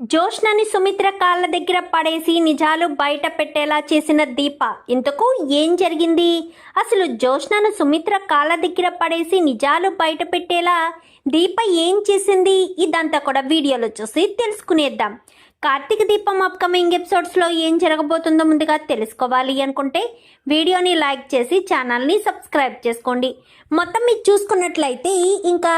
జోష్నని సుమిత్ర కాళ్ళ దగ్గర పడేసి నిజాలు బయట పెట్టేలా చేసిన దీప ఇంతకు ఏం జరిగింది? అసలు జోష్నను సుమిత్ర కాళ్ళ దగ్గర పడేసి నిజాలు బయట పెట్టేలా దీప ఏం చేసింది? ఇదంతా కూడా వీడియోలో చూసి తెలుసుకునేద్దాం. కార్తీక దీపం అప్కమింగ్ ఎపిసోడ్స్లో ఏం జరగబోతుందో ముందుగా తెలుసుకోవాలి అనుకుంటే వీడియోని లైక్ చేసి ఛానల్ని సబ్స్క్రైబ్ చేసుకోండి. మొత్తం మీరు చూసుకున్నట్లయితే ఇంకా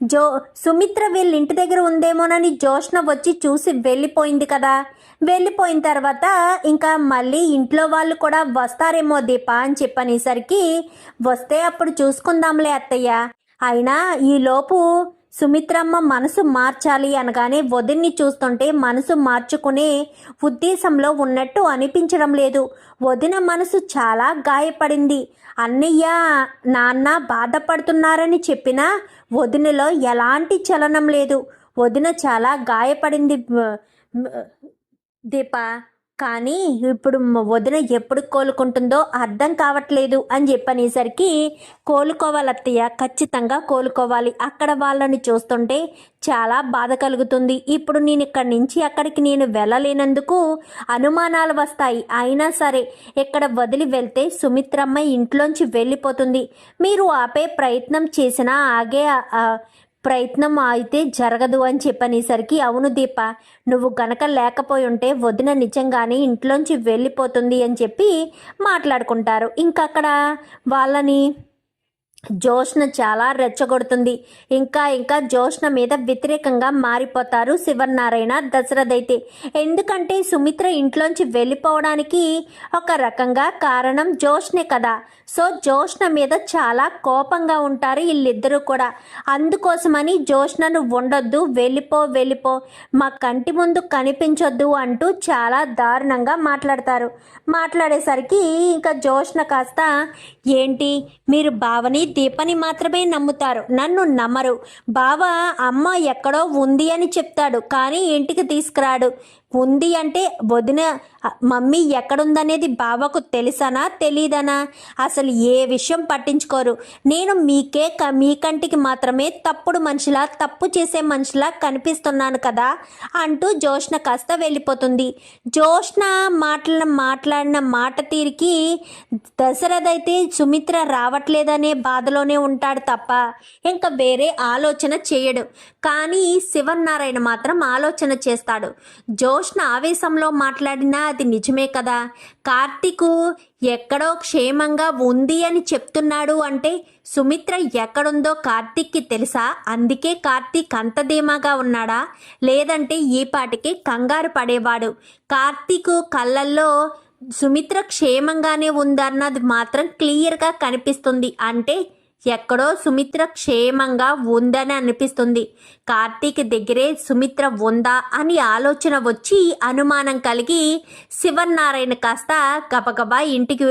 జో సుమిత్ర వీళ్ళ ఇంటి దగ్గర ఉందేమోనని జోష్న వచ్చి చూసి వెళ్ళిపోయింది కదా. వెళ్ళిపోయిన తర్వాత ఇంకా మళ్ళీ ఇంట్లో వాళ్ళు కూడా వస్తారేమో దీప అని చెప్పనేసరికి వస్తే అప్పుడు చూసుకుందాంలే అత్తయ్య. అయినా ఈలోపు సుమిత్రమ్మ మనసు మార్చాలి అనగానే వదిన్ని చూస్తుంటే మనసు మార్చుకునే ఉద్దేశంలో ఉన్నట్టు అనిపించడం లేదు. వదిన మనసు చాలా గాయపడింది. అన్నయ్య నాన్న బాధపడుతున్నారని చెప్పినా వదినలో ఎలాంటి చలనం లేదు. వదిన చాలా గాయపడింది. దీప కానీ ఇప్పుడు వదిన ఎప్పుడు కోలుకుంటుందో అర్థం కావట్లేదు అని చెప్పనేసరికి కోలుకోవాలి అత్తయ్య ఖచ్చితంగా కోలుకోవాలి. అక్కడ వాళ్ళని చూస్తుంటే చాలా బాధ కలుగుతుంది. ఇప్పుడు నేను ఇక్కడి నుంచి అక్కడికి నేను వెళ్ళలేనందుకు అనుమానాలు వస్తాయి. అయినా సరే ఇక్కడ వదిలి వెళ్తే సుమిత్రమ్మ ఇంట్లోంచి వెళ్ళిపోతుంది. మీరు ఆపే ప్రయత్నం చేసినా ఆగే ప్రయత్నం అయితే జరగదు అని చెప్పనేసరికి అవును దీప నువ్వు గనక లేకపోయి ఉంటే వదిన నిజంగానే ఇంట్లోంచి వెళ్ళిపోతుంది అని చెప్పి మాట్లాడుకుంటారు. ఇంకక్కడ అక్కడ వాళ్ళని జోష్ను చాలా రెచ్చగొడుతుంది. ఇంకా ఇంకా జోష్న మీద వ్యతిరేకంగా మారిపోతారు శివనారాయణ దశరథ్ అయితే ఎందుకంటే సుమిత్ర ఇంట్లోంచి వెళ్ళిపోవడానికి ఒక రకంగా కారణం జోష్నే కదా. సో జోష్న మీద చాలా కోపంగా ఉంటారు వీళ్ళిద్దరూ కూడా. అందుకోసమని జోష్నను ఉండొద్దు వెళ్ళిపో వెళ్ళిపో మా కంటి ముందు కనిపించొద్దు అంటూ చాలా దారుణంగా మాట్లాడతారు. మాట్లాడేసరికి ఇంకా జోష్న కాస్త ఏంటి? మీరు భావని దీపని మాత్రమే నమ్ముతారు. నన్ను నమ్మరు. బావ అమ్మ ఎక్కడో ఉంది అని చెప్తాడు. కానీ ఇంటికి తీసుకురాడు. ఉంది అంటే వదిన మమ్మీ ఎక్కడుందనేది బావకు తెలుసనా? తెలీదనా? అసలు ఏ విషయం పట్టించుకోరు. నేను మీకే క- మీ కంటికి మాత్రమే తప్పుడు మనిషిలా తప్పు చేసే మనిషిలా కనిపిస్తున్నాను కదా? అంటూ జోష్న కాస్త వెళ్ళిపోతుంది. జోష్న మాటల మాట్లాడిన మాట తీరికి దశరథ అయితే సుమిత్ర రావట్లేదనే బాధలోనే ఉంటాడు తప్ప ఇంకా వేరే ఆలోచన చేయడు. కానీ శివనారాయణ మాత్రం ఆలోచన చేస్తాడు. జో జోష్న ఆవేశంలో మాట్లాడినా అది నిజమే కదా? కార్తీకు ఎక్కడో క్షేమంగా ఉంది అని చెప్తున్నాడు అంటే సుమిత్ర ఎక్కడుందో కార్తీక్కి తెలుసా? అందుకే కార్తీక్ అంత ధీమాగా ఉన్నాడా? లేదంటే ఈ పాటికి కంగారు పడేవాడు. కార్తీకు కళ్ళల్లో సుమిత్ర క్షేమంగానే ఉందన్నది మాత్రం క్లియర్గా కనిపిస్తుంది. అంటే ఎక్కడో సుమిత్ర క్షేమంగా ఉందని అనిపిస్తుంది. కార్తీక్ దగ్గరే సుమిత్ర ఉందా అని ఆలోచన వచ్చి అనుమానం కలిగి శివనారాయణ కాస్త గబగబా ఇంటికి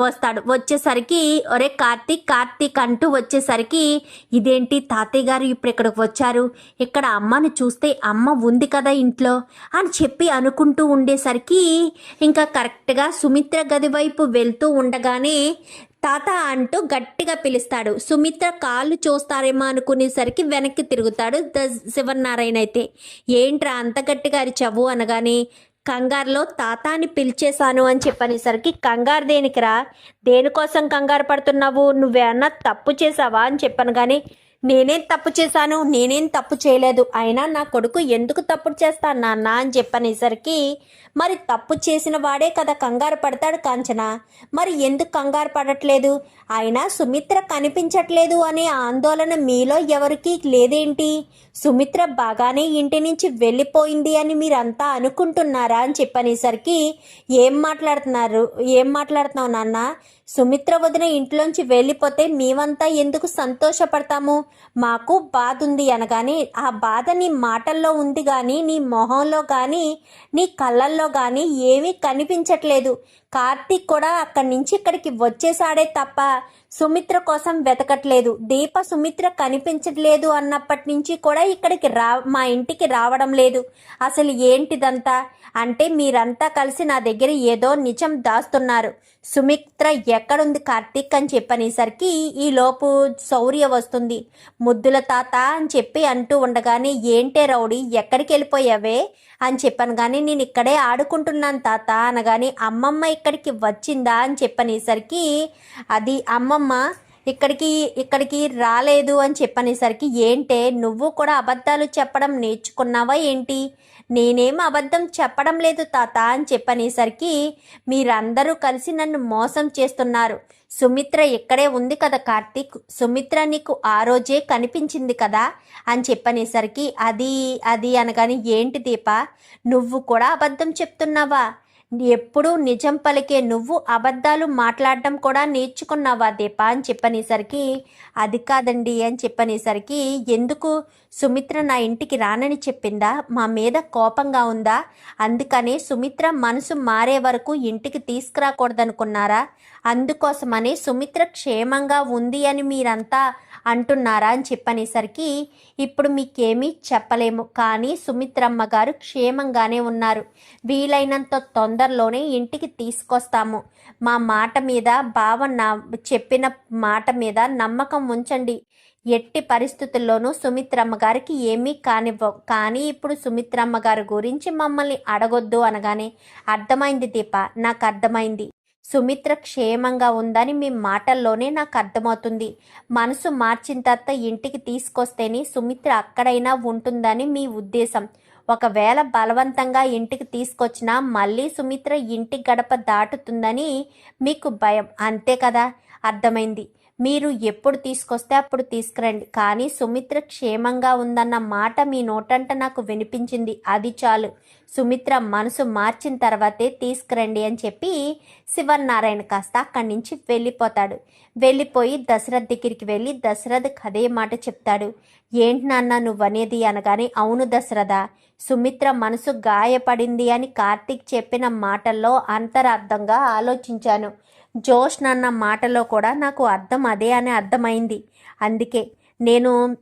వస్తాడు. వచ్చేసరికి ఒరే కార్తీక్ కార్తీక్ అంటూ వచ్చేసరికి ఇదేంటి తాతయ్య గారు ఇప్పుడు ఇక్కడికి వచ్చారు? ఇక్కడ అమ్మని చూస్తే అమ్మ ఉంది కదా ఇంట్లో అని చెప్పి అనుకుంటూ ఉండేసరికి ఇంకా కరెక్ట్గా సుమిత్ర గది వైపు వెళ్తూ ఉండగానే తాత అంటూ గట్టిగా పిలుస్తాడు. సుమిత్ర కాళ్ళు చూస్తారేమో అనుకునేసరికి వెనక్కి తిరుగుతాడు ద శివనారాయణ అయితే. ఏంట్రా అంత గట్టిగా అరిచావు అనగానే కంగారులో తాత అని పిలిచేశాను అని చెప్పనేసరికి కంగారు దేనికిరా? దేనికోసం కంగారు పడుతున్నావు? నువ్వేమన్నా తప్పు చేసావా అని చెప్పాను కానీ నేనేం తప్పు చేశాను? నేనేం తప్పు చేయలేదు. అయినా నా కొడుకు ఎందుకు తప్పు చేస్తాను నాన్న అని చెప్పనేసరికి మరి తప్పు చేసిన వాడే కదా కంగారు పడతాడు కాంచన. మరి ఎందుకు కంగారు పడట్లేదు? అయినా సుమిత్ర కనిపించట్లేదు అనే ఆందోళన మీలో ఎవరికీ లేదేంటి? సుమిత్ర బాగానే ఇంటి నుంచి వెళ్ళిపోయింది అని మీరంతా అనుకుంటున్నారా అని చెప్పనేసరికి ఏం మాట్లాడుతున్నారు? ఏం మాట్లాడుతున్నావు నాన్న? సుమిత్ర వదిన ఇంట్లోంచి వెళ్ళిపోతే మేమంతా ఎందుకు సంతోషపడతాము? మాకు బాధ ఉంది అనగానే ఆ బాధ నీ మాటల్లో ఉంది కానీ నీ మొహంలో కానీ నీ కళ్ళల్లో కానీ ఏమీ కనిపించట్లేదు. కార్తీక్ కూడా అక్కడి నుంచి ఇక్కడికి వచ్చేసాడే తప్ప సుమిత్ర కోసం వెతకట్లేదు. దీప సుమిత్ర కనిపించట్లేదు అన్నప్పటి నుంచి కూడా ఇక్కడికి రా మా ఇంటికి రావడం లేదు. అసలు ఏంటిదంతా? అంటే మీరంతా కలిసి నా దగ్గర ఏదో నిజం దాస్తున్నారు. సుమిత్ర ఎక్కడుంది కార్తీక్ అని చెప్పనేసరికి ఈ లోపు శౌర్య వస్తుంది. ముద్దుల తాత అని చెప్పి అంటూ ఉండగానే ఏంటే రౌడీ ఎక్కడికి వెళ్ళిపోయావే అని చెప్పాను కానీ నేను ఇక్కడే ఆడుకుంటున్నాను తాత అనగానే అమ్మమ్మ ఇక్కడికి వచ్చిందా అని చెప్పనేసరికి అది అమ్మమ్మ ఇక్కడికి ఇక్కడికి రాలేదు అని చెప్పనేసరికి ఏంటే నువ్వు కూడా అబద్ధాలు చెప్పడం నేర్చుకున్నావా ఏంటి? నేనేం అబద్ధం చెప్పడం లేదు తాత అని చెప్పనేసరికి మీరందరూ కలిసి నన్ను మోసం చేస్తున్నారు. సుమిత్ర ఇక్కడే ఉంది కదా కార్తీక్ సుమిత్ర నీకు ఆ రోజే కనిపించింది కదా అని చెప్పనేసరికి అది అది అనగాని ఏంటి దీప? నువ్వు కూడా అబద్ధం చెప్తున్నావా? ఎప్పుడూ నిజం పలికే నువ్వు అబద్ధాలు మాట్లాడడం కూడా నేర్చుకున్నావా దీప అని చెప్పనేసరికి అది కాదండి అని చెప్పనేసరికి ఎందుకు సుమిత్ర నా ఇంటికి రానని చెప్పిందా? మా మీద కోపంగా ఉందా? అందుకనే సుమిత్ర మనసు మారే వరకు ఇంటికి తీసుకురాకూడదనుకున్నారా? అందుకోసమని సుమిత్ర క్షేమంగా ఉంది అని మీరంతా అంటున్నారా అని చెప్పనేసరికి ఇప్పుడు మీకేమీ చెప్పలేము. కానీ సుమిత్రమ్మ గారు క్షేమంగానే ఉన్నారు. వీలైనంత తొందరలోనే ఇంటికి తీసుకొస్తాము. మా మాట మీద బావ నా చెప్పిన మాట మీద నమ్మకం ఉంచండి. ఎట్టి పరిస్థితుల్లోనూ సుమిత్రమ్మ గారికి ఏమీ కానివ్వం కానీ ఇప్పుడు సుమిత్రమ్మ గారి గురించి మమ్మల్ని అడగొద్దు అనగానే అర్థమైంది దీప నాకు అర్థమైంది. సుమిత్ర క్షేమంగా ఉందని మీ మాటల్లోనే నాకు అర్థమవుతుంది. మనసు మార్చిన తర్వాత ఇంటికి తీసుకొస్తేనే సుమిత్ర అక్కడైనా ఉంటుందని మీ ఉద్దేశం. ఒకవేళ బలవంతంగా ఇంటికి తీసుకొచ్చినా మళ్ళీ సుమిత్ర ఇంటి గడప దాటుతుందని మీకు భయం. అంతే కదా? అర్థమైంది. మీరు ఎప్పుడు తీసుకొస్తే అప్పుడు తీసుకురండి. కానీ సుమిత్ర క్షేమంగా ఉందన్న మాట మీ నోటంట నాకు వినిపించింది. అది చాలు. సుమిత్ర మనసు మార్చిన తర్వాతే తీసుకురండి అని చెప్పి శివనారాయణ కాస్త అక్కడి నుంచి వెళ్ళిపోతాడు. వెళ్ళిపోయి దశరథ్ దగ్గరికి వెళ్ళి దశరథ్ అదే మాట చెప్తాడు. ఏంటి నాన్న నువ్వనేది అనగానే అవును దశరథ సుమిత్ర మనసు గాయపడింది అని కార్తీక్ చెప్పిన మాటల్లో అంతరార్థంగా ఆలోచించాను. జోష్ అన్న మాటలో కూడా నాకు అర్థం అదే అని అర్థమైంది. అందుకే నేను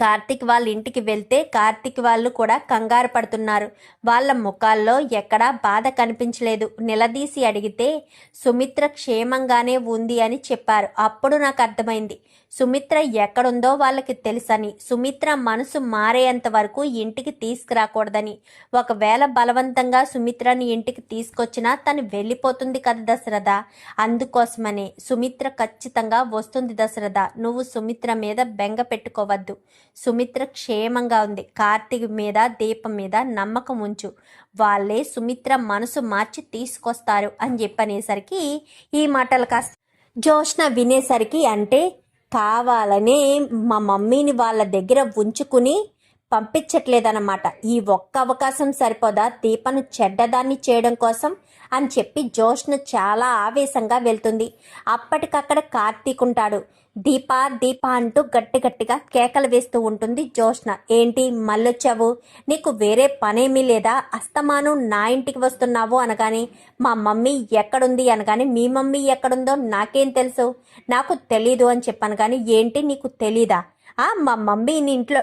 కార్తిక్ వాళ్ళ ఇంటికి వెళ్తే కార్తిక్ వాళ్ళు కూడా కంగారు పడుతున్నారు. వాళ్ళ ముఖాల్లో ఎక్కడా బాధ కనిపించలేదు. నిలదీసి అడిగితే సుమిత్ర క్షేమంగానే ఉంది అని చెప్పారు. అప్పుడు నాకు అర్థమైంది. సుమిత్ర ఎక్కడుందో వాళ్ళకి తెలుసని. సుమిత్ర మనసు మారేంత వరకు ఇంటికి తీసుకురాకూడదని. ఒకవేళ బలవంతంగా సుమిత్రని ఇంటికి తీసుకొచ్చినా తను వెళ్ళిపోతుంది కదా దశరథ? అందుకోసమనే. సుమిత్ర ఖచ్చితంగా వస్తుంది దశరథ. నువ్వు సుమిత్ర మీద బెంగ పెట్టుకోవద్దు. సుమిత్ర క్షేమంగా ఉంది. కార్తీక్ మీద దీపం మీద నమ్మకం ఉంచు. వాళ్ళే సుమిత్ర మనసు మార్చి తీసుకొస్తారు అని చెప్పనేసరికి ఈ మాటలు కాస్త జోష్న వినేసరికి అంటే కావాలనే మా మమ్మీని వాళ్ళ దగ్గర ఉంచుకుని పంపించట్లేదన్నమాట. ఈ ఒక్క అవకాశం సరిపోదా? దీపను చెడ్డదాన్ని చేయడం కోసం అని చెప్పి జోష్ను చాలా ఆవేశంగా వెళ్తుంది. అప్పటికక్కడ కార్తీక్ ఉంటాడు. దీప దీప అంటూ గట్టి గట్టిగా కేకలు వేస్తూ ఉంటుంది జోష్న ఏంటి మళ్ళొచ్చావు? నీకు వేరే పనేమీ లేదా? అస్తమానం నా ఇంటికి వస్తున్నావు అనగాని మా మమ్మీ ఎక్కడుంది అనగానే మీ మమ్మీ ఎక్కడుందో నాకేం తెలుసు? నాకు తెలీదు అని చెప్పాను కానీ ఏంటి నీకు తెలీదా? ఆ మా మమ్మీని ఇంట్లో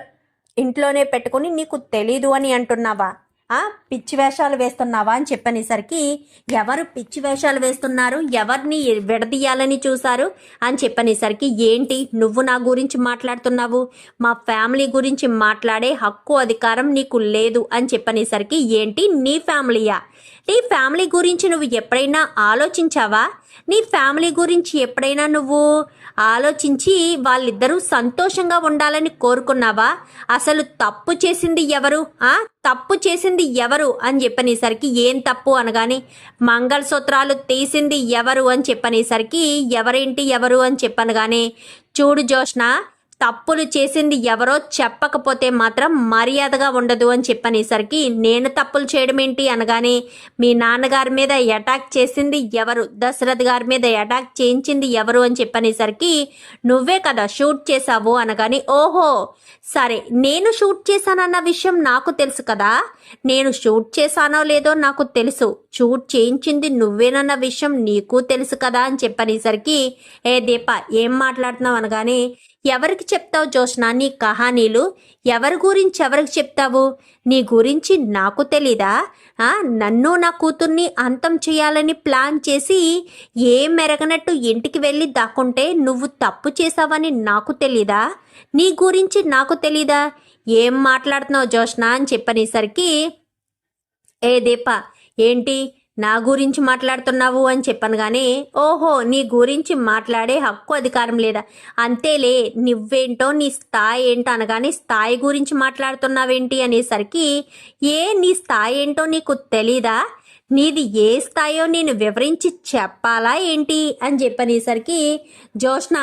ఇంట్లోనే పెట్టుకుని నీకు తెలీదు అని అంటున్నావా? పిచ్చి వేషాలు వేస్తున్నావా అని చెప్పనేసరికి ఎవరు పిచ్చి వేషాలు వేస్తున్నారు? ఎవరిని విడదీయాలని చూశారు? అని చెప్పనేసరికి ఏంటి నువ్వు నా గురించి మాట్లాడుతున్నావు? మా ఫ్యామిలీ గురించి మాట్లాడే హక్కు అధికారం నీకు లేదు అని చెప్పనేసరికి ఏంటి నీ ఫ్యామిలీయా? నీ ఫ్యామిలీ గురించి నువ్వు ఎప్పుడైనా ఆలోచించావా? నీ ఫ్యామిలీ గురించి ఎప్పుడైనా నువ్వు ఆలోచించి వాళ్ళిద్దరూ సంతోషంగా ఉండాలని కోరుకున్నావా? అసలు తప్పు చేసింది ఎవరు? ఆ? తప్పు చేసింది ఎవరు? అని చెప్పనేసరికి ఏం తప్పు అనగానే మంగళసూత్రాలు తీసింది ఎవరు అని చెప్పనేసరికి ఎవరేంటి ఎవరు అని చెప్పనగానే చూడు జోష్నా తప్పులు చేసింది ఎవరో చెప్పకపోతే మాత్రం మర్యాదగా ఉండదు అని చెప్పనేసరికి నేను తప్పులు చేయడం ఏంటి? అనగానే మీ నాన్నగారి మీద అటాక్ చేసింది ఎవరు? దశరథ్ గారి మీద అటాక్ చేయించింది ఎవరు? అని చెప్పనేసరికి నువ్వే కదా షూట్ చేశావు. అనగానే ఓహో! సరే నేను షూట్ చేశానన్న విషయం నాకు తెలుసు కదా? నేను షూట్ చేశానో లేదో నాకు తెలుసు. షూట్ చేయించింది నువ్వేనన్న విషయం నీకు తెలుసు కదా అని చెప్పనేసరికి ఏ దీప ఏం మాట్లాడుతున్నావు? అనగానే ఎవరికి చెప్తావు జోష్నా నీ కహానీలు? ఎవరి గురించి ఎవరికి చెప్తావు? నీ గురించి నాకు తెలీదా? నన్ను నా కూతుర్ని అంతం చేయాలని ప్లాన్ చేసి ఏం మెరగనట్టు ఇంటికి వెళ్ళి దాక్కుంటే నువ్వు తప్పు చేసావని నాకు తెలీదా? నీ గురించి నాకు తెలీదా? ఏం మాట్లాడుతున్నావు జోష్నా అని చెప్పనేసరికి ఏ దీప ఏంటి? నా గురించి మాట్లాడుతున్నావు అని చెప్పాను కానీ ఓహో నీ గురించి మాట్లాడే హక్కు అధికారం లేదా? అంతేలే నువ్వేంటో నీ స్థాయి ఏంటో అనగానే స్థాయి గురించి మాట్లాడుతున్నావేంటి అనేసరికి ఏ నీ స్థాయి ఏంటో నీకు తెలీదా? నీది ఏ స్థాయో నేను వివరించి చెప్పాలా ఏంటి? అని చెప్పనేసరికి జోష్న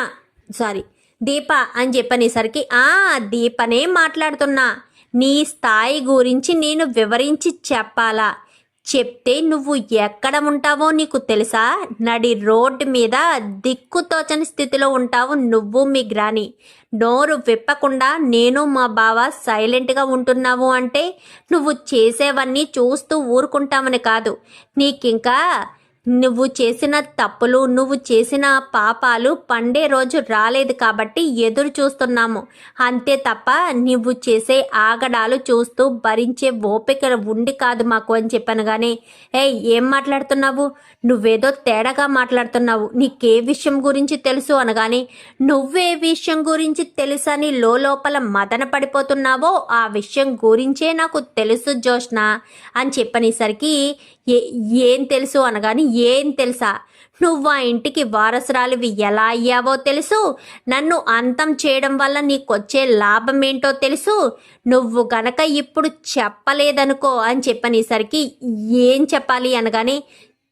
సారీ దీప అని చెప్పనేసరికి ఆ దీపనే మాట్లాడుతున్నా. నీ స్థాయి గురించి నేను వివరించి చెప్పాలా? చెప్తే నువ్వు ఎక్కడ ఉంటావో నీకు తెలుసా? నడి రోడ్డు మీద దిక్కుతోచని స్థితిలో ఉంటావు నువ్వు మీ గ్రాని. నోరు విప్పకుండా నేను మా బావ సైలెంట్గా ఉంటున్నావు అంటే నువ్వు చేసేవన్నీ చూస్తూ ఊరుకుంటామని కాదు. నీకింకా నువ్వు చేసిన తప్పులు నువ్వు చేసిన పాపాలు పండే రోజు రాలేదు కాబట్టి ఎదురు చూస్తున్నాము. అంతే తప్ప నువ్వు చేసే ఆగడాలు చూస్తూ భరించే ఓపిక ఉండి కాదు మాకు అని చెప్పాను కానీ ఏ ఏం మాట్లాడుతున్నావు? నువ్వేదో తేడాగా మాట్లాడుతున్నావు. నీకే విషయం గురించి తెలుసు అనగాని నువ్వే విషయం గురించి తెలుసని లోపల మదన పడిపోతున్నావో ఆ విషయం గురించే నాకు తెలుసు జోష్న అని చెప్పనేసరికి ఏ ఏం తెలుసు అనగాని ఏం తెలుసా? నువ్వు ఆ ఇంటికి వారసురాలివి ఎలా అయ్యావో తెలుసు? నన్ను అంతం చేయడం వల్ల నీకొచ్చే లాభం ఏంటో తెలుసు? నువ్వు గనక ఇప్పుడు చెప్పలేదనుకో అని చెప్పనేసరికి ఏం చెప్పాలి అనగానే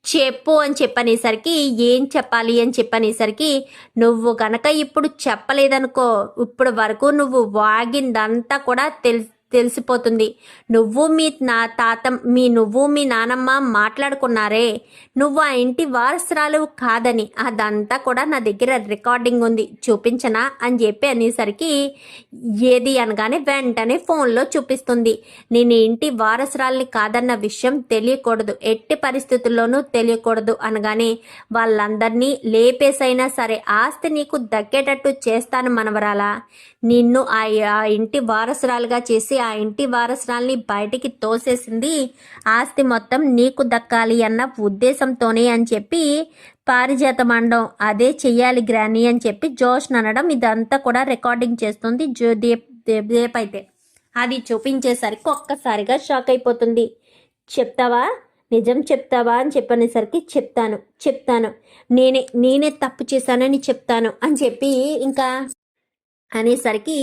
చెప్పు అని చెప్పనేసరికి ఏం చెప్పాలి అని చెప్పనేసరికి నువ్వు గనక ఇప్పుడు చెప్పలేదనుకో ఇప్పుడు వరకు నువ్వు వాగిందంతా కూడా తెలు తెలిసిపోతుంది. నువ్వు మీ నా తాత మీ నువ్వు మీ నానమ్మ మాట్లాడుకున్నారే. నువ్వు ఆ ఇంటి వారసురాలు కాదని అదంతా కూడా నా దగ్గర రికార్డింగ్ ఉంది. చూపించనా? అని చెప్పి అనేసరికి ఏది అనగానే వెంటనే ఫోన్లో చూపిస్తుంది. నేను ఇంటి వారసురాల్ని కాదన్న విషయం తెలియకూడదు. ఎట్టి పరిస్థితుల్లోనూ తెలియకూడదు అనగానే వాళ్ళందరినీ లేపేసైనా సరే ఆస్తి నీకు దక్కేటట్టు చేస్తాను మనవరాలా. నిన్ను ఆ ఇంటి వారసురాలుగా చేసి ఆ ఇంటి వారసురాల్ని బయటికి తోసేసింది. ఆస్తి మొత్తం నీకు దక్కాలి అన్న ఉద్దేశంతోనే అని చెప్పి పారిజాత మండం అదే చెయ్యాలి గ్రాని అని చెప్పి జోష్ అనడం ఇదంతా కూడా రికార్డింగ్ చేస్తుంది జో దేప్ దీప్ దీప్ అయితే. అది చూపించేసరికి ఒక్కసారిగా షాక్ అయిపోతుంది. చెప్తావా? నిజం చెప్తావా అని చెప్పనేసరికి చెప్తాను చెప్తాను. నేనే నేనే తప్పు చేశానని చెప్తాను అని చెప్పి ఇంకా అనేసరికి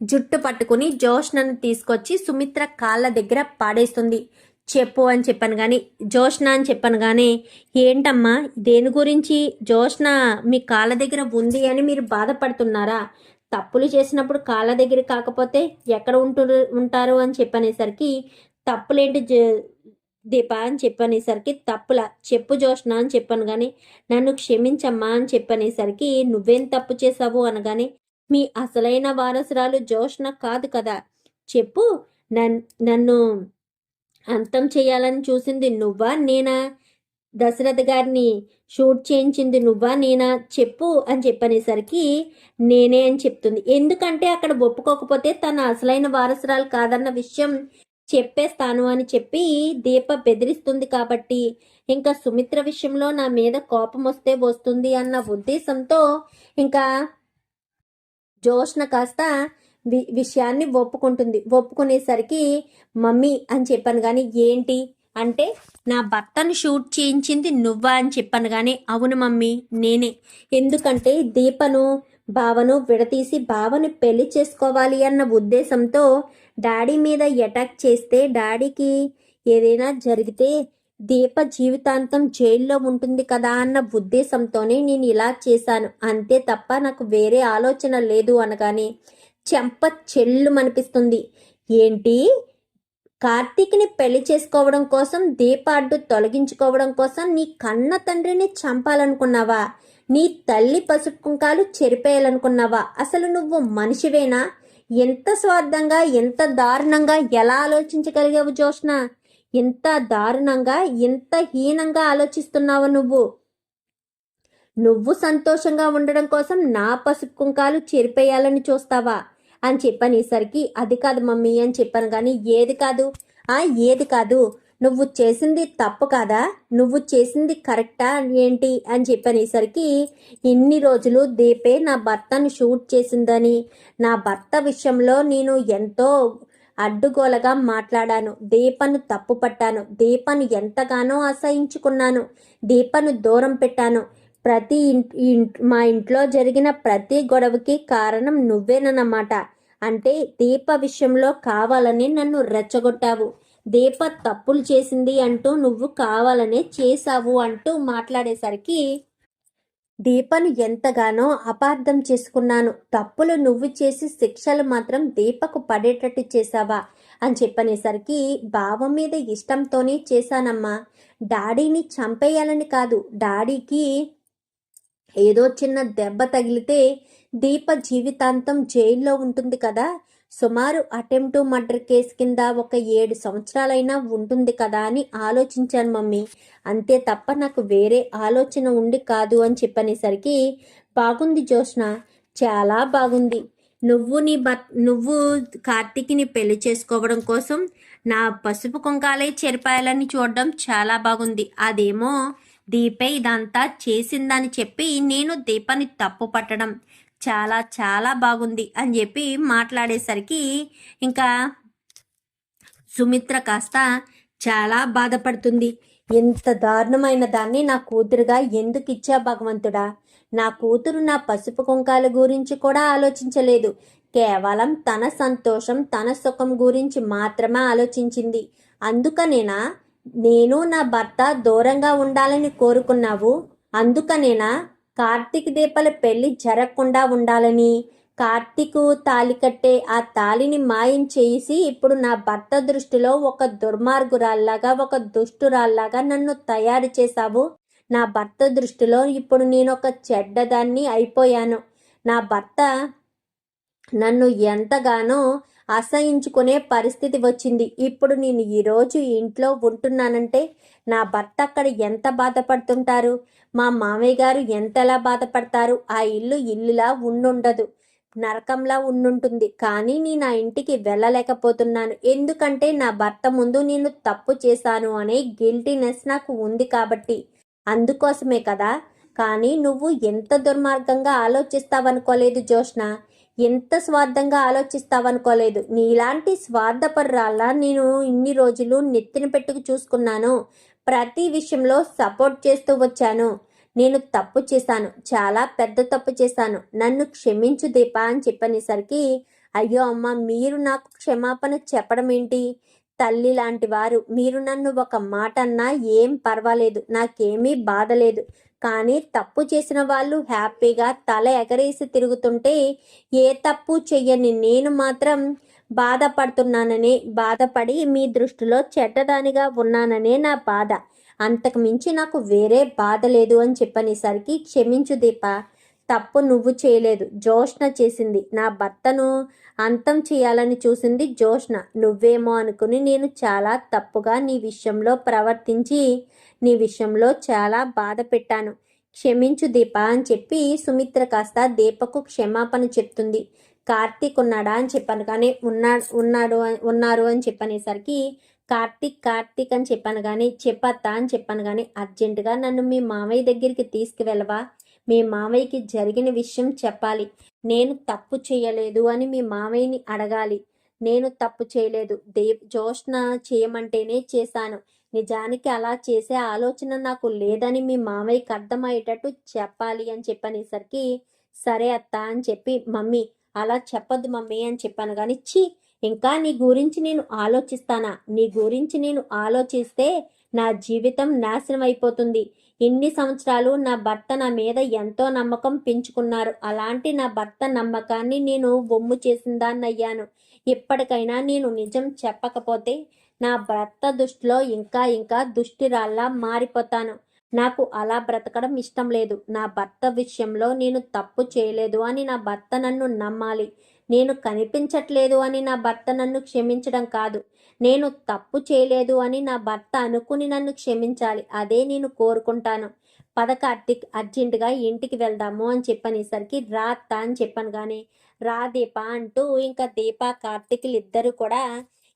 జుట్టు పట్టుకుని జోష్నను తీసుకొచ్చి సుమిత్ర కాళ్ళ దగ్గర పాడేస్తుంది. చెప్పు అని చెప్పాను కానీ జోష్న అని చెప్పాను కానీ ఏంటమ్మా దేని గురించి? జోష్న మీ కాళ్ళ దగ్గర ఉంది అని మీరు బాధపడుతున్నారా? తప్పులు చేసినప్పుడు కాళ్ళ దగ్గర కాకపోతే ఎక్కడ ఉంటు ఉంటారు అని చెప్పనేసరికి తప్పులేంటి దీప అని చెప్పనేసరికి తప్పుల చెప్పు జోష్న అని చెప్పాను కానీ నన్ను క్షమించమ్మా అని చెప్పనేసరికి నువ్వేం తప్పు చేసావు అనగానే మీ అసలైన వారసురాలు జోష్న కాదు కదా. చెప్పు నన్ నన్ను అంతం చేయాలని చూసింది నువ్వా నేనా? దశరథ గారిని షూట్ చేయించింది నువ్వా నేనా? చెప్పు అని చెప్పనేసరికి నేనే అని చెప్తుంది. ఎందుకంటే అక్కడ ఒప్పుకోకపోతే తన అసలైన వారసురాలు కాదన్న విషయం చెప్పేస్తాను అని చెప్పి దీప బెదిరిస్తుంది కాబట్టి ఇంకా సుమిత్ర విషయంలో నా మీద కోపం వస్తే వస్తుంది అన్న ఉద్దేశంతో ఇంకా జోష్న కాస్త వి- విషయాన్ని ఒప్పుకుంటుంది. ఒప్పుకునేసరికి మమ్మీ అని చెప్పాను కానీ ఏంటి? అంటే నా భర్తను షూట్ చేయించింది నువ్వా? అని చెప్పాను కానీ అవును మమ్మీ నేనే. ఎందుకంటే దీపను బావను విడతీసి బావని పెళ్ళి చేసుకోవాలి అన్న ఉద్దేశంతో డాడీ మీద అటాక్ చేస్తే డాడీకి ఏదైనా జరిగితే దీప జీవితాంతం జైల్లో ఉంటుంది కదా అన్న ఉద్దేశంతోనే నేను ఇలా చేశాను. అంతే తప్ప నాకు వేరే ఆలోచన లేదు అనగానే చెంప చెల్లుమనిపిస్తుంది. ఏంటి? కార్తీక్ని పెళ్ళి చేసుకోవడం కోసం దీప అడ్డు తొలగించుకోవడం కోసం నీ కన్న తండ్రిని చంపాలనుకున్నావా? నీ తల్లి పసుపు కుంకాలు చెరిపేయాలనుకున్నావా? అసలు నువ్వు మనిషివేనా? ఎంత స్వార్థంగా ఎంత దారుణంగా ఎలా ఆలోచించగలిగావు జోష్ణ ఇంత దారుణంగా ఇంత హీనంగా ఆలోచిస్తున్నావు నువ్వు. నువ్వు సంతోషంగా ఉండడం కోసం నా పసుపు కుంకాలు చెరిపేయాలని చూస్తావా? అని చెప్పనేసరికి అది కాదు మమ్మీ అని చెప్పాను కానీ ఏది కాదు? ఆ ఏది కాదు. నువ్వు చేసింది తప్పు కాదా? నువ్వు చేసింది కరెక్టా ఏంటి? అని చెప్పనేసరికి ఇన్ని రోజులు దీపే నా భర్తను షూట్ చేసిందని నా భర్త విషయంలో నేను ఎంతో అడ్డుగోలగా మాట్లాడాను. దీపను తప్పు పట్టాను దీపను ఎంతగానో అసహించుకున్నాను దీపను దూరం పెట్టాను. ప్రతి ఇంట్- మా ఇంట్లో జరిగిన ప్రతి గొడవకి కారణం నువ్వేనన్నమాట. అంటే దీప విషయంలో కావాలని నన్ను రెచ్చగొట్టావు. దీప తప్పులు చేసింది అంటూ నువ్వు కావాలనే చేశావు అంటూ మాట్లాడేసరికి దీపను ఎంతగానో అపార్థం చేసుకున్నాను. తప్పులు నువ్వు చేసి శిక్షలు మాత్రం దీపకు పడేటట్టు చేశావా? అని చెప్పనేసరికి బావ మీద ఇష్టంతోనే చేశానమ్మా. డాడీని చంపేయాలని కాదు డాడీకి ఏదో చిన్న దెబ్బ తగిలితే దీప జీవితాంతం జైల్లో ఉంటుంది కదా. సుమారు అటెంప్ట్ మర్డర్ కేసు కింద ఒక ఏడు సంవత్సరాలైనా ఉంటుంది కదా అని ఆలోచించాను మమ్మీ. అంతే తప్ప నాకు వేరే ఆలోచన ఉండి కాదు అని చెప్పనేసరికి బాగుంది జోష్న చాలా బాగుంది. నువ్వు నీ భర్త నువ్వు కార్తీక్ని పెళ్ళి చేసుకోవడం కోసం నా పసుపు కుంకాలే చెరిపాయాలని చూడడం చాలా బాగుంది. అదేమో దీపే ఇదంతా చేసిందని చెప్పి నేను దీపాన్ని తప్పు పట్టడం చాలా చాలా బాగుంది అని చెప్పి మాట్లాడేసరికి ఇంకా సుమిత్ర కాస్త చాలా బాధపడుతుంది. ఎంత దారుణమైన దాన్ని నా కూతురుగా ఎందుకు ఇచ్చా భగవంతుడా? నా కూతురు నా పసుపు కుంకాల గురించి కూడా ఆలోచించలేదు. కేవలం తన సంతోషం తన సుఖం గురించి మాత్రమే ఆలోచించింది. అందుకనేనా? నేను నా భర్త దూరంగా ఉండాలని కోరుకున్నావు? అందుకనేనా? కార్తీక్ దీపాల పెళ్ళి జరగకుండా ఉండాలని. కార్తీకు తాలి కట్టే ఆ తాలిని మాయం చేసి ఇప్పుడు నా భర్త దృష్టిలో ఒక దుర్మార్గురాల్లాగా ఒక దుష్టురాల్లాగా నన్ను తయారు చేశావు. నా భర్త దృష్టిలో ఇప్పుడు నేను ఒక చెడ్డదాన్ని అయిపోయాను. నా భర్త నన్ను ఎంతగానో అసహించుకునే పరిస్థితి వచ్చింది. ఇప్పుడు నేను ఈరోజు ఇంట్లో ఉంటున్నానంటే నా భర్త అక్కడ ఎంత బాధపడుతుంటారు? మా మామయ్య గారు ఎంతలా బాధపడతారు? ఆ ఇల్లు ఇల్లులా ఉండుండదు. నరకంలా ఉండుంటుంది. కానీ నేను ఆ ఇంటికి వెళ్ళలేకపోతున్నాను. ఎందుకంటే నా భర్త ముందు నేను తప్పు చేశాను అనే గిల్టీనెస్ నాకు ఉంది కాబట్టి. అందుకోసమే కదా. కానీ నువ్వు ఎంత దుర్మార్గంగా ఆలోచిస్తావనుకోలేదు జోష్ణ ఎంత స్వార్థంగా ఆలోచిస్తావనుకోలేదు. నీలాంటి స్వార్థపర్రాల్లా నేను ఇన్ని రోజులు నెత్తిన పెట్టుకు చూసుకున్నాను. ప్రతి విషయంలో సపోర్ట్ చేస్తూ వచ్చాను. నేను తప్పు చేశాను. చాలా పెద్ద తప్పు చేశాను. నన్ను క్షమించు దీపా అని చెప్పనేసరికి అయ్యో అమ్మ మీరు నాకు క్షమాపణ చెప్పడం ఏంటి? తల్లి లాంటి వారు మీరు నన్ను ఒక మాట అన్నా ఏం పర్వాలేదు. నాకేమీ బాధ లేదు. కానీ తప్పు చేసిన వాళ్ళు హ్యాపీగా తల ఎగరేసి తిరుగుతుంటే ఏ తప్పు చెయ్యని నేను మాత్రం బాధపడుతున్నానని బాధపడి మీ దృష్టిలో చెడ్డదానిగా ఉన్నాననే నా బాధ. అంతకు మించి నాకు వేరే బాధ లేదు అని చెప్పనేసరికి క్షమించు దీప తప్పు నువ్వు చేయలేదు. జోష్ణ చేసింది. నా భర్తను అంతం చేయాలని చూసింది జోష్న. నువ్వేమో అనుకుని నేను చాలా తప్పుగా నీ విషయంలో ప్రవర్తించి నీ విషయంలో చాలా బాధ పెట్టాను. క్షమించు దీప అని చెప్పి సుమిత్ర కాస్త దీపకు క్షమాపణ చెప్తుంది. కార్తీక్ ఉన్నాడా అని చెప్పాను కానీ ఉన్నా ఉన్నాడు ఉన్నారు అని చెప్పనేసరికి కార్తీక్ కార్తీక్ అని చెప్పాను కానీ చెప్పత్తా అని చెప్పాను కానీ అర్జెంటుగా నన్ను మీ మామయ్య దగ్గరికి తీసుకువెళ్ళవా? మీ మామయ్యకి జరిగిన విషయం చెప్పాలి. నేను తప్పు చేయలేదు అని మీ మామయ్యని అడగాలి. నేను తప్పు చేయలేదు. దేవ్ జోష్న చేయమంటేనే చేశాను. నిజానికి అలా చేసే ఆలోచన నాకు లేదని మీ మామయ్యకి అర్థమయ్యేటట్టు చెప్పాలి అని చెప్పనేసరికి సరే అత్త అని చెప్పి మమ్మీ అలా చెప్పొద్దు మమ్మీ అని చెప్పాను కానీ ఛీ ఇంకా నీ గురించి నేను ఆలోచిస్తానా? నీ గురించి నేను ఆలోచిస్తే నా జీవితం నాశనం అయిపోతుంది. ఇన్ని సంవత్సరాలు నా భర్త నా మీద ఎంతో నమ్మకం పెంచుకున్నారు. అలాంటి నా భర్త నమ్మకాన్ని నేను బొమ్ము చేసిందాన్ని అయ్యాను ఇప్పటికైనా నేను నిజం చెప్పకపోతే నా భర్త దృష్టిలో ఇంకా ఇంకా దుష్టిరాల్లా మారిపోతాను. నాకు అలా బ్రతకడం ఇష్టం లేదు. నా భర్త విషయంలో నేను తప్పు చేయలేదు అని నా భర్త నన్ను నమ్మాలి. నేను కనిపించట్లేదు అని నా భర్త నన్ను క్షమించడం కాదు. నేను తప్పు చేయలేదు అని నా భర్త అనుకుని నన్ను క్షమించాలి. అదే నేను కోరుకుంటాను. పదక కార్తీక్ అర్జెంటుగా ఇంటికి వెళ్దాము అని చెప్పనేసరికి రా అని చెప్పాను కానీ రా దీప అంటూ ఇంకా దీప కార్తీకులు ఇద్దరు కూడా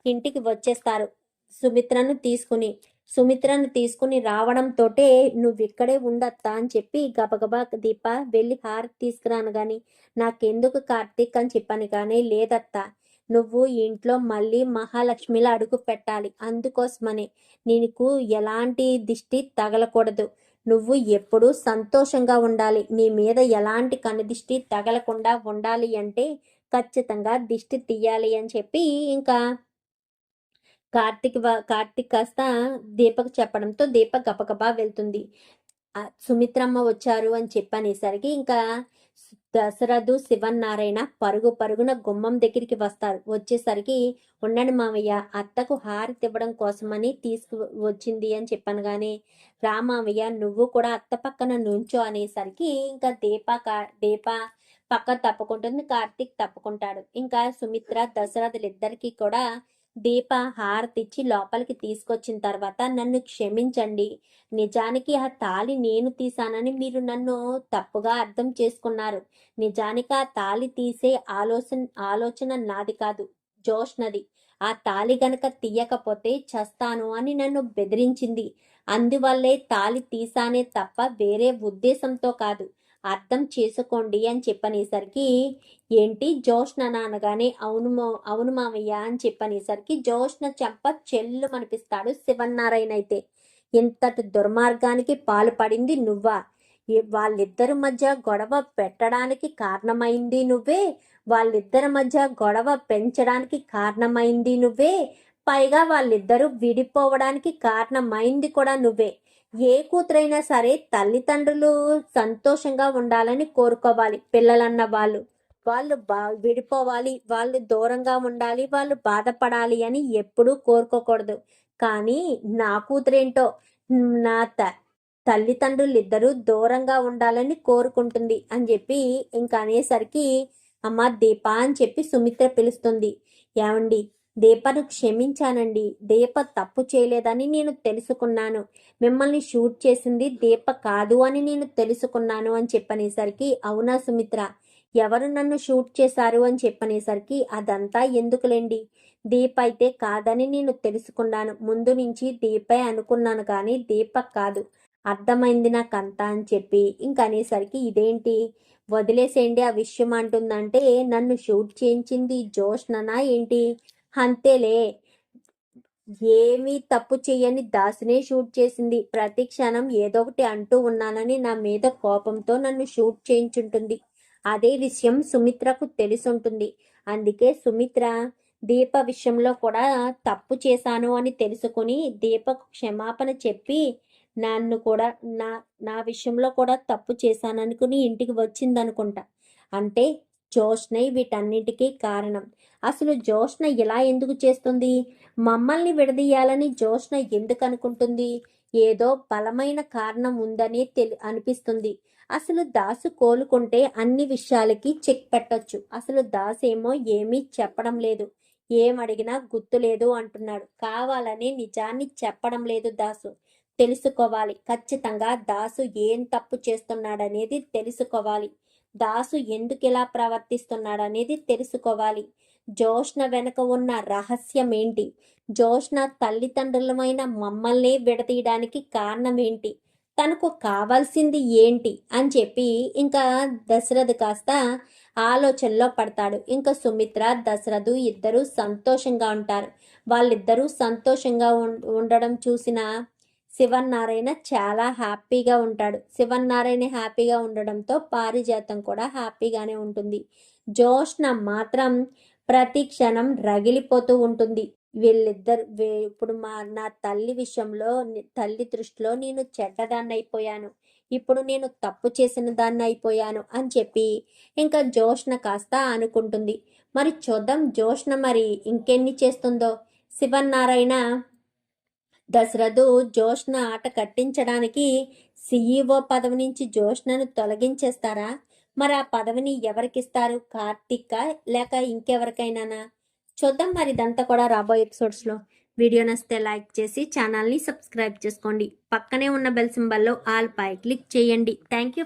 ఇంటికి వచ్చేస్తారు. సుమిత్రను తీసుకుని సుమిత్రను తీసుకుని రావడంతోటే నువ్వు ఇక్కడే ఉండత్తా అని చెప్పి గబగబా దీప వెళ్ళి హారతి తీసుకురాను కానీ నాకెందుకు కార్తీక్ అని చెప్పాను కానీ లేదత్తా. నువ్వు ఇంట్లో మళ్ళీ మహాలక్ష్మిలా అడుగు పెట్టాలి. అందుకోసమనే. నీకు ఎలాంటి దిష్టి తగలకూడదు. నువ్వు ఎప్పుడూ సంతోషంగా ఉండాలి. నీ మీద ఎలాంటి కనుదిష్టి తగలకుండా ఉండాలి అంటే ఖచ్చితంగా దిష్టి తీయాలి అని చెప్పి ఇంకా కార్తిక్ వ- కార్తిక్ కాస్త దీపక్ చెప్పడంతో దీపక్ గబగబా వెళ్తుంది. సుమిత్రమ్మ వచ్చారు అని చెప్పనేసరికి ఇంకా దశరథు శివన్నారాయణ పరుగు పరుగున గుమ్మం దగ్గరికి వస్తారు. వచ్చేసరికి ఉండండి మామయ్య అత్తకు హారతి ఇవ్వడం కోసమని తీసుకు వచ్చింది అని చెప్పాను కానీ రా మామయ్య నువ్వు కూడా అత్త పక్కన నుంచో అనేసరికి ఇంకా దీప కా- దీప పక్క తప్పుకుంటుంది. కార్తీక్ తప్పుకుంటాడు. ఇంకా సుమిత్ర దశరథులు ఇద్దరికి కూడా దీప హారతిచ్చి లోపలికి తీసుకొచ్చిన తర్వాత నన్ను క్షమించండి. నిజానికి ఆ తాళి నేను తీసానని మీరు నన్ను తప్పుగా అర్థం చేసుకున్నారు. నిజానికి ఆ తాళి తీసే ఆలోచన ఆలోచన నాది కాదు జోష్నది ఆ తాళి గనక తీయకపోతే చస్తాను అని నన్ను బెదిరించింది. అందువల్లే తాళి తీసానే తప్ప వేరే ఉద్దేశంతో కాదు. అర్థం చేసుకోండి అని చెప్పనేసరికి ఏంటి జోష్న అనగానే అవును అవును మామయ్య అని చెప్పనేసరికి జోష్న చెంప చెల్లు అనిపిస్తాడు శివన్నారాయణ అయితే. ఇంతటి దుర్మార్గానికి పాల్పడింది నువ్వా? వాళ్ళిద్దరి మధ్య గొడవ పెట్టడానికి కారణమైంది నువ్వే? వాళ్ళిద్దరి మధ్య గొడవ పెంచడానికి కారణమైంది నువ్వే? పైగా వాళ్ళిద్దరూ విడిపోవడానికి కారణమైంది కూడా నువ్వే. ఏ కూతురైనా సరే తల్లిదండ్రులు సంతోషంగా ఉండాలని కోరుకోవాలి. పిల్లలన్న వాళ్ళు వాళ్ళు బా విడిపోవాలి వాళ్ళు దూరంగా ఉండాలి వాళ్ళు బాధపడాలి అని ఎప్పుడూ కోరుకోకూడదు. కానీ నా కూతురేంటో నా త తల్లిదండ్రులు ఇద్దరూ దూరంగా ఉండాలని కోరుకుంటుంది అని చెప్పి ఇంకా అనేసరికి అమ్మ దీప అని చెప్పి సుమిత్ర పిలుస్తుంది. ఏమండి దీపను క్షమించానండి. దీప తప్పు చేయలేదని నేను తెలుసుకున్నాను. మిమ్మల్ని షూట్ చేసింది దీప కాదు అని నేను తెలుసుకున్నాను అని చెప్పనేసరికి అవునా సుమిత్ర? ఎవరు నన్ను షూట్ చేశారు అని చెప్పనేసరికి అదంతా ఎందుకులేండి? దీప అయితే కాదని నేను తెలుసుకున్నాను. ముందు నుంచి దీపే అనుకున్నాను కానీ దీప కాదు. అర్థమైంది నాకంతా అని చెప్పి. ఇంక అనేసరికి ఇదేంటి? వదిలేసేయండి ఆ విషయం అంటుందంటే నన్ను షూట్ చేయించింది జోష్ననా ఏంటి? అంతేలే. ఏమీ తప్పు చేయని దాసునే షూట్ చేసింది. ప్రతి క్షణం ఏదో ఒకటి అంటూ ఉన్నానని నా మీద కోపంతో నన్ను షూట్ చేయించుంటుంది. అదే విషయం సుమిత్రకు తెలుసుంటుంది. అందుకే సుమిత్ర దీప విషయంలో కూడా తప్పు చేశాను అని తెలుసుకుని దీపకు క్షమాపణ చెప్పి నన్ను కూడా నా నా విషయంలో కూడా తప్పు చేశాననుకుని ఇంటికి వచ్చిందనుకుంటా. అంటే జోష్నే వీటన్నిటికీ కారణం. అసలు జోష్న ఇలా ఎందుకు చేస్తుంది? మమ్మల్ని విడదీయాలని జోష్న ఎందుకు అనుకుంటుంది ఏదో బలమైన కారణం ఉందని తెలి అనిపిస్తుంది. అసలు దాసు కోలుకుంటే అన్ని విషయాలకి చెక్ పెట్టొచ్చు. అసలు దాసు ఏమో ఏమీ చెప్పడం లేదు. ఏం అడిగినా గుర్తులేదు అంటున్నాడు. కావాలని నిజాన్ని చెప్పడం లేదు దాసు. తెలుసుకోవాలి. ఖచ్చితంగా దాసు ఏం తప్పు చేస్తున్నాడనేది తెలుసుకోవాలి. దాసు ఎందుకు ఇలా ప్రవర్తిస్తున్నాడనేది తెలుసుకోవాలి. జోష్న వెనక ఉన్న రహస్యం ఏంటి జోష్ణ తల్లిదండ్రులమైన మమ్మల్ని విడతీయడానికి కారణం ఏంటి తనకు కావాల్సింది ఏంటి? అని చెప్పి ఇంకా దశరథ్ కాస్త ఆలోచనలో పడతాడు. ఇంకా సుమిత్ర దశరథు ఇద్దరు సంతోషంగా ఉంటారు. వాళ్ళిద్దరూ సంతోషంగా ఉండడం చూసిన శివన్నారాయణ చాలా హ్యాపీగా ఉంటాడు. శివన్నారాయణ హ్యాపీగా ఉండడంతో పారిజాతం కూడా హ్యాపీగానే ఉంటుంది. జోష్ణ మాత్రం ప్రతి క్షణం రగిలిపోతూ ఉంటుంది. వీళ్ళిద్దరు ఇప్పుడు మా నా తల్లి విషయంలో తల్లి దృష్టిలో నేను చెడ్డదాన్ని అయిపోయాను. ఇప్పుడు నేను తప్పు చేసిన దాన్ని అయిపోయాను అని చెప్పి ఇంకా జోష్ణ కాస్త అనుకుంటుంది. మరి చూద్దాం జోష్ణ మరి ఇంకెన్ని చేస్తుందో. శివన్నారాయణ దశరథు జ్యోష్ణ ఆట కట్టించడానికి సీఈఓ పదవి నుంచి జోష్నను తొలగించేస్తారా? మరి ఆ పదవిని ఎవరికిస్తారు? కార్తిక్ లేక ఇంకెవరికైనానా? చూద్దాం మరి ఇదంతా కూడా రాబోయే ఎపిసోడ్స్లో. వీడియో నచ్చితే లైక్ చేసి ఛానల్ని సబ్స్క్రైబ్ చేసుకోండి. పక్కనే ఉన్న బెల్ సింబల్లో ఆల్ పై క్లిక్ చేయండి. Thank you